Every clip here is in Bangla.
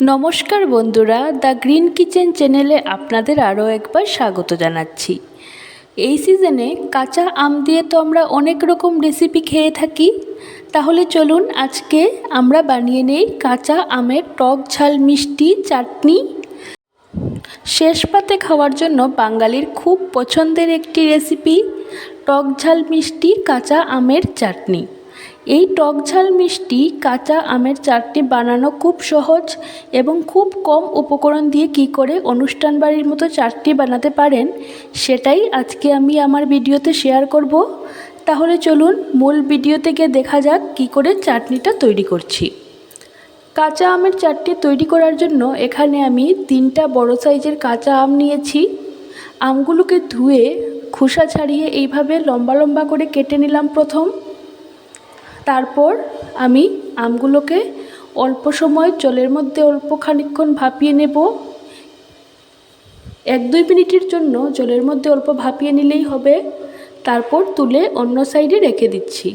নমস্কার বন্ধুরা, দ্য গ্রিন কিচেন চ্যানেলে আপনাদের আরও একবার স্বাগত জানাচ্ছি। এই সিজনে কাঁচা আম দিয়ে তো আমরা অনেক রকম রেসিপি খেয়ে থাকি। তাহলে চলুন আজকে আমরা বানিয়ে নেই কাঁচা আমের টক ঝাল মিষ্টি চাটনি। শেষ পাতে খাওয়ার জন্য বাঙালির খুব পছন্দের একটি রেসিপি টক ঝাল মিষ্টি কাঁচা আমের চাটনি। এই টক ঝাল মিষ্টি কাঁচা আমের চাটনি বানানো খুব সহজ এবং খুব কম উপকরণ দিয়ে কি করে অনুষ্ঠান বাড়ির মতো চাটনি বানাতে পারেন, সেটাই আজকে আমি আমার ভিডিওতে শেয়ার করব। তাহলে চলুন মূল ভিডিও থেকে দেখা যাক কি করে চাটনিটা তৈরি করছি। কাঁচা আমের চাটনি তৈরি করার জন্য এখানে আমি তিনটা বড় সাইজের কাঁচা আম নিয়েছি। আমগুলোকে ধুয়ে খোসা ছাড়িয়ে এইভাবে লম্বা লম্বা করে কেটে নিলাম প্রথম। তারপর আমি আমগুলোকে অল্প সময় জলের মধ্যে অল্প খানিকক্ষণ ভাপিয়ে নেব। এক দুই মিনিটের জন্য জলের মধ্যে অল্প ভাপিয়ে নিলেই হবে। তারপর তুলে অন্য সাইডে রেখে দিচ্ছি।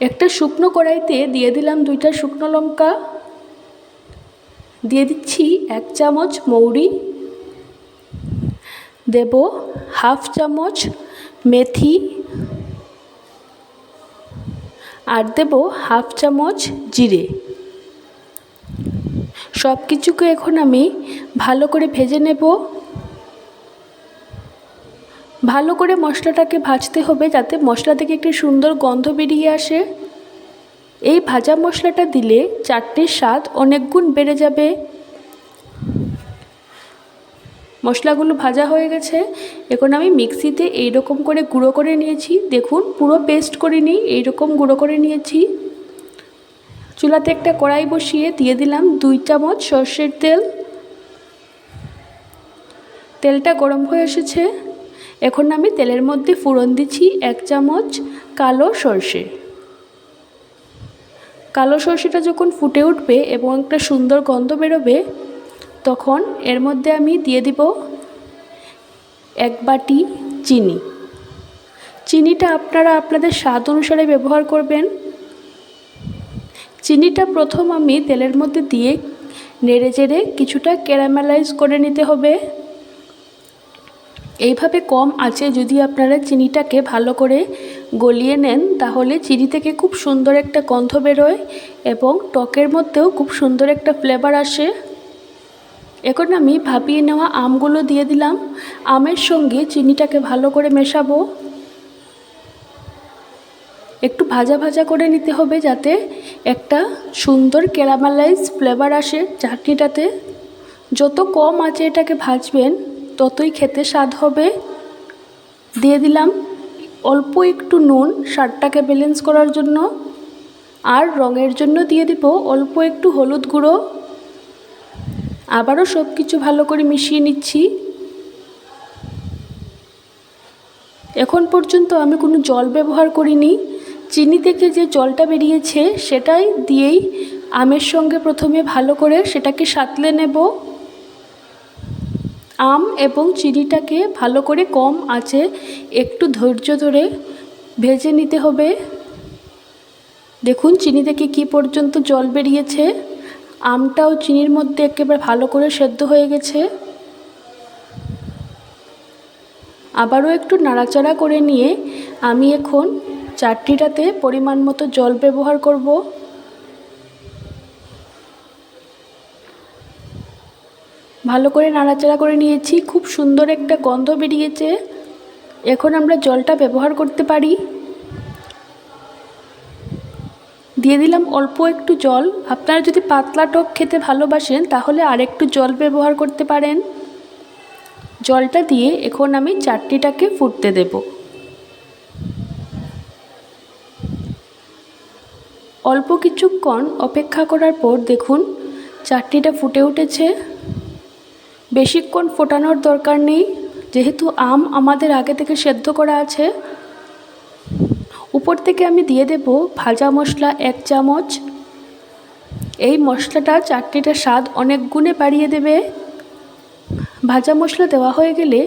একটা শুকনো কড়াইতে দিয়ে দিলাম দুইটা শুকনো লঙ্কা। দিয়ে দিচ্ছি এক চামচ মৌরি। দেব হাফ চামচ মেথি। আর দেব হাফ চামচ জিরে। সব কিছুকে এখন আমি ভালো করে ভেজে নেব। ভালো করে মশলাটাকে ভাজতে হবে যাতে মশলা থেকে একটি সুন্দর গন্ধ বেরিয়ে আসে। এই ভাজা মশলাটা দিলে চাটনির স্বাদ অনেক গুণ বেড়ে যাবে। মশলাগুলো ভাজা হয়ে গেছে। এখন আমি মিক্সিতে এই রকম করে গুঁড়ো করে নিয়েছি। দেখুন, পুরো পেস্ট করিনি এইরকম গুঁড়ো করে নিয়েছি। চুলাতে একটা কড়াই বসিয়ে দিয়ে দিলাম দুই চামচ সর্ষের তেল। তেলটা গরম হয়ে এসেছে। এখন আমি তেলের মধ্যে ফোড়ন দিচ্ছি এক চামচ কালো সর্ষে। কালো সর্ষেটা যখন ফুটে উঠবে এবং একটা সুন্দর গন্ধ বেরোবে তখন এর মধ্যে আমি দিয়ে দিব এক বাটি চিনি। চিনিটা আপনারা আপনাদের স্বাদ অনুসারে ব্যবহার করবেন। চিনিটা প্রথম আমি তেলের মধ্যে দিয়ে নেড়ে চেড়ে কিছুটা ক্যারামেলাইজ করে নিতে হবে। এইভাবে কম আছে যদি আপনারা চিনিটাকে ভালো করে গলিয়ে নেন, তাহলে চিনি থেকে খুব সুন্দর একটা গন্ধ বেরোয় এবং টকের মধ্যেও খুব সুন্দর একটা ফ্লেভার আসে। এখন আমি ভাপিয়ে নেওয়া আমগুলো দিয়ে দিলাম। আমের সঙ্গে চিনিটাকে ভালো করে মেশাবো। একটু ভাজা ভাজা করে নিতে হবে যাতে একটা সুন্দর ক্যারামালাইজ ফ্লেভার আসে চাটনিটাতে। যত কম আছে এটাকে ভাজবেন, ততই খেতে স্বাদ হবে। দিয়ে দিলাম অল্প একটু নুন, স্বাদটাকে ব্যালেন্স করার জন্য। আর রঙের জন্য দিয়ে দিব অল্প একটু হলুদ গুঁড়ো। আবারও সব কিছু ভালো করে মিশিয়ে নিচ্ছি। এখন পর্যন্ত আমি কোনো জল ব্যবহার করিনি। চিনি থেকে যে জলটা বেরিয়েছে সেটাই দিয়েই আমের সঙ্গে প্রথমে ভালো করে সেটাকে সাতলে নেব। আম এবং চিনিটাকে ভালো করে কম আছে, একটু ধৈর্য ধরে ভেজে নিতে হবে। দেখুন, চিনি থেকে কি পর্যন্ত জল বেরিয়েছে। আমটাও চিনির মধ্যে একেবারে ভালো করে সেদ্ধ হয়ে গেছে। আবারও একটু নাড়াচাড়া করে নিয়ে আমি এখন চাটনিটাতে পরিমাণ মতো জল ব্যবহার করব। ভালো করে নাড়াচাড়া করে নিয়েছি, খুব সুন্দর একটা গন্ধ বেরিয়েছে। এখন আমরা জলটা ব্যবহার করতে পারি। দিয়ে দিলাম অল্প একটু জল। আপনারা যদি পাতলা টক খেতে ভালোবাসেন, তাহলে আর একটু জল ব্যবহার করতে পারেন। জলটা দিয়ে এখন আমি চাটনিটাকে ফুটতে দেব। অল্প কিছুক্ষণ অপেক্ষা করার পর দেখুন, চাটনিটা ফুটে উঠেছে। বেশিক্ষণ ফোটানোর দরকার নেই। যেহেতু আম আমাদের আগে থেকে সেদ্ধ করা আছে উপর থেকে আমি দিয়ে দেব ভাজা মশলা এক চামচ। এই মশলাটা চাটনিটার স্বাদ অনেক গুণে বাড়িয়ে দেবে। ভাজা মশলা দেওয়া হয়ে গেলে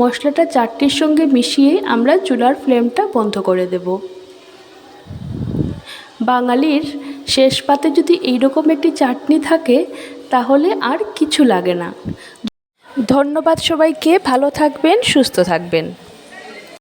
মশলাটা চাটনির সঙ্গে মিশিয়ে আমরা চুলার ফ্লেমটা বন্ধ করে দেব। বাঙালির শেষ পাতে যদি এইরকম একটি চাটনি থাকে, তাহলে আর কিছু লাগে না। ধন্যবাদ সবাইকে, ভালো থাকবেন, সুস্থ থাকবেন।